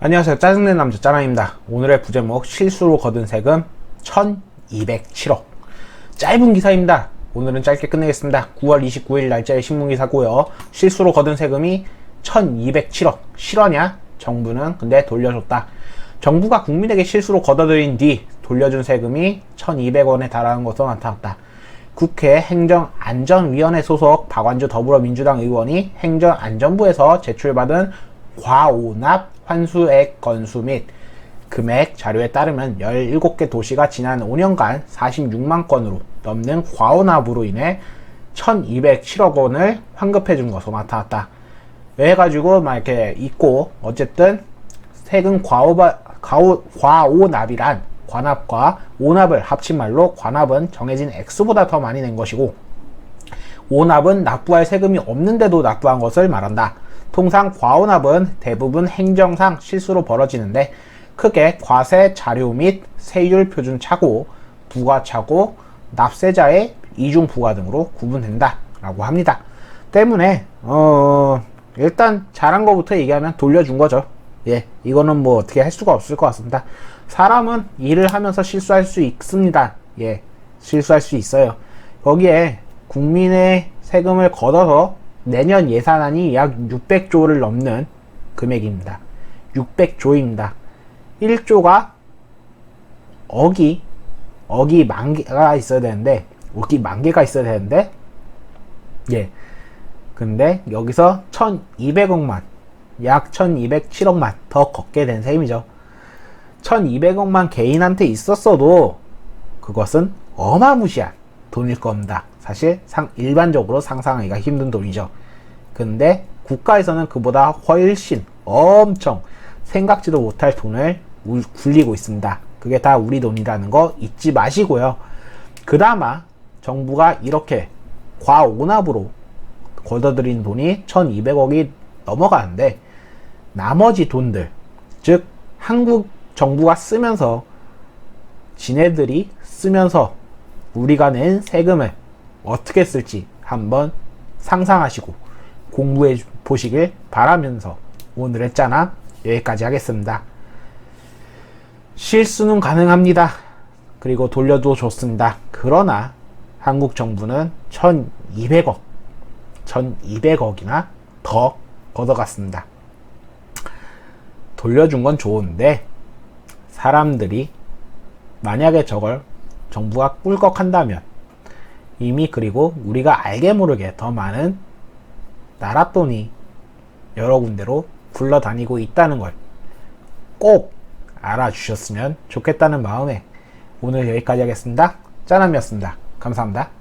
안녕하세요. 짜증낸 남자 짜랑입니다. 오늘의 부제목 실수로 거둔 세금 1207억. 짧은 기사입니다. 오늘은 짧게 끝내겠습니다. 9월 29일 날짜의 신문기사고요. 실수로 거둔 세금이 1207억. 실화냐? 정부는 근데 돌려줬다. 정부가 국민에게 실수로 걷어들인 뒤 돌려준 세금이 1200원에 달하는 것으로 나타났다. 국회 행정안전위원회 소속 박완주 더불어민주당 의원이 행정안전부에서 제출받은 과오납 환수액 건수 및 금액 자료에 따르면 17개 도시가 지난 5년간 46만 건으로 넘는 과오납으로 인해 1207억 원을 환급해 준 것으로 나타났다. 왜 해가지고 막 이렇게 있고 어쨌든 세금 과오바, 과오, 과오납이란 관합과 오납을 합친 말로 관합은 정해진 액수보다 더 많이 낸 것이고 오납은 납부할 세금이 없는데도 납부한 것을 말한다. 통상 과오납은 대부분 행정상 실수로 벌어지는데 크게 과세 자료 및 세율 표준 차고, 부가 차고, 납세자의 이중 부가 등으로 구분된다라고 합니다. 때문에 어 일단 잘한 거부터 얘기하면 돌려준 거죠. 예, 이거는 뭐 어떻게 할 수가 없을 것 같습니다. 사람은 일을 하면서 실수할 수 있습니다. 예, 실수할 수 있어요. 거기에 국민의 세금을 걷어서 내년 예산안이 약 600조를 넘는 금액입니다. 600조입니다. 1조가 억이 억이 만 개가 있어야 되는데 억이 만 개가 있어야 되는데 예. 근데 여기서 1200억만 약 1207억만 더 걷게 된 셈이죠. 1200억만 개인한테 있었어도 그것은 어마무시한 돈일 겁니다. 사실 상, 일반적으로 상상하기가 힘든 돈이죠. 근데 국가에서는 그보다 훨씬 엄청 생각지도 못할 돈을 울- 굴리고 있습니다. 그게 다 우리 돈이라는 거 잊지 마시고요. 그나마 정부가 이렇게 과오납으로 걷어들인 돈이 1200억이 넘어가는데 나머지 돈들 즉 한국 정부가 쓰면서 지네들이 쓰면서 우리가 낸 세금을 어떻게 쓸지 한번 상상하시고 공부해 보시길 바라면서 오늘의 짜나 여기까지 하겠습니다. 실수는 가능합니다. 그리고 돌려도 좋습니다. 그러나 한국 정부는 1200억, 1200억이나 더 걷어갔습니다. 돌려준 건 좋은데 사람들이 만약에 저걸 정부가 꿀꺽한다면 이미 그리고 우리가 알게 모르게 더 많은 나랏돈이 여러 군데로 굴러다니고 있다는 걸 꼭 알아주셨으면 좋겠다는 마음에 오늘 여기까지 하겠습니다. 짜남이었습니다. 감사합니다.